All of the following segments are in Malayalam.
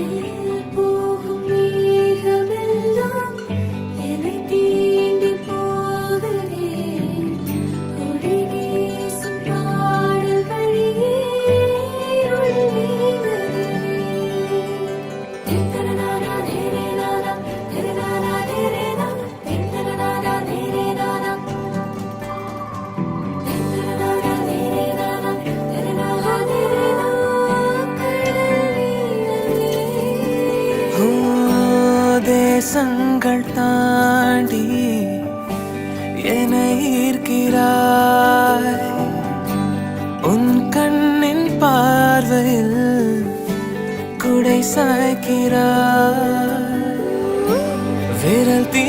You. தேசங்கள் தாண்டி என ஈர்க்கிறாய் உன் கண்ணின் பார்வையில் குடை சாய்க்கிறாய் விரல் தீ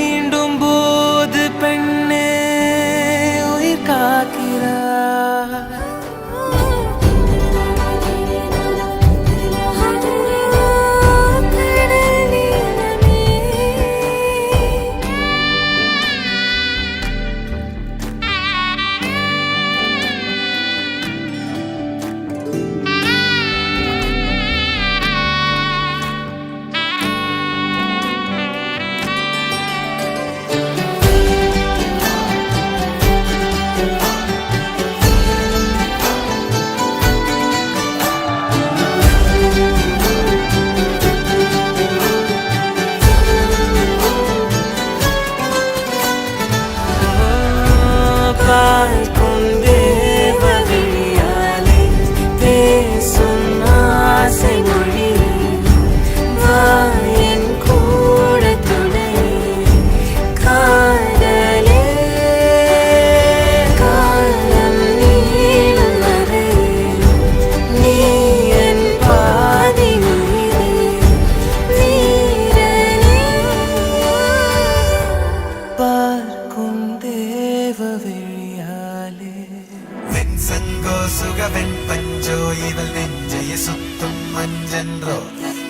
മഞ്ചെன்றോ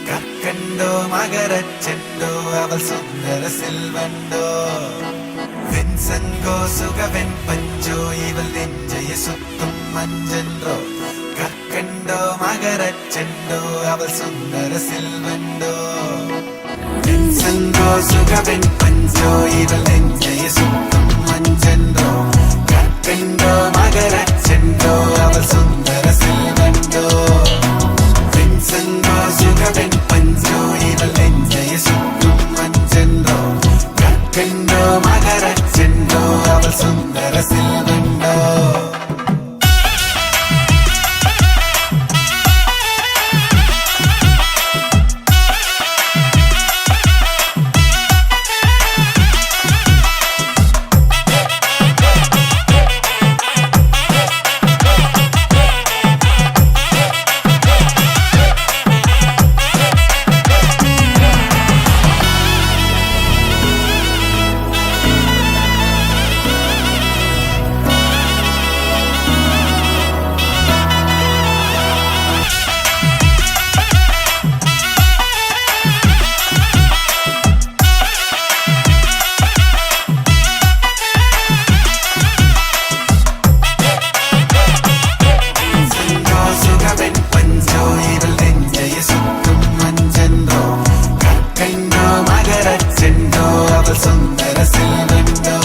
കക്കണ്ടോ മകരച്ചെണ്ടോ അവൾ സുന്ദര സെൽവണ്ടോ വെൻസങ്കോ സുഖവെൻ പഞ്ചോ ഇവൾ നെഞ്ചയെ സുത്തും മഞ്ചെன்றോ കക്കണ്ടോ മകരച്ചെണ്ടോ അവൾ സുന്ദര സെൽവണ്ടോ വെൻസങ്കോ സുഖവെൻ പഞ്ചോ ഇവൾ നെഞ്ചയെ സുത്തും മഞ്ച பெண்ணோ மகர சென்றோ அவள் சுந்தர செல்வன் సుందర శివలింగం